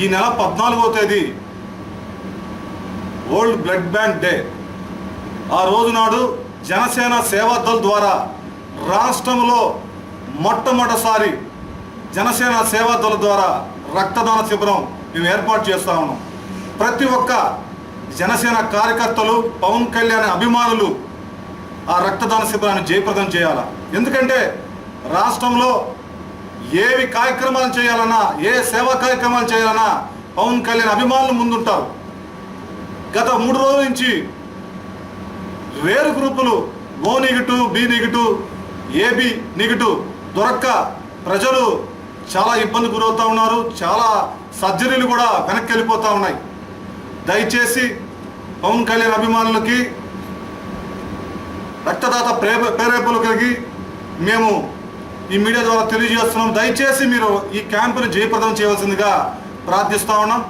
ఈ నెల పద్నాలుగో తేదీ వరల్డ్ బ్లడ్ బ్యాంక్ డే ఆ రోజు నాడు జనసేన సేవాదల్ ద్వారా రాష్ట్రంలో మొట్టమొదటిసారి జనసేన సేవాదళ ద్వారా రక్తదాన శిబిరం మేము ఏర్పాటు చేస్తా ఉన్నాం. ప్రతి ఒక్క జనసేన కార్యకర్తలు పవన్ కళ్యాణ్ అభిమానులు ఆ రక్తదాన శిబిరాన్ని జయప్రదం చేయాలి? ఎందుకంటే రాష్ట్రంలో ఏవి కార్యక్రమాలు చేయాలన్నా ఏ సేవా కార్యక్రమాలు చేయాలన్నా పవన్ కళ్యాణ్ అభిమానులు ముందుంటారు. గత మూడు రోజుల నుంచి వేరు గ్రూపులు O negative B negative AB negative దొరక్క ప్రజలు చాలా ఇబ్బంది గురవుతూ ఉన్నారు. చాలా సర్జరీలు కూడా వెనక్కి వెళ్ళిపోతూ ఉన్నాయి. దయచేసి పవన్ కళ్యాణ్ అభిమానులకి రక్తదాత ప్రేమ ప్రేరేపలు కలిగి మేము ఈ మీడియా ద్వారా తెలియజేస్తున్నాం. దయచేసి మీరు ఈ క్యాంపును జయప్రదం చేయవలసిందిగా ప్రార్థిస్తా ఉన్నాం.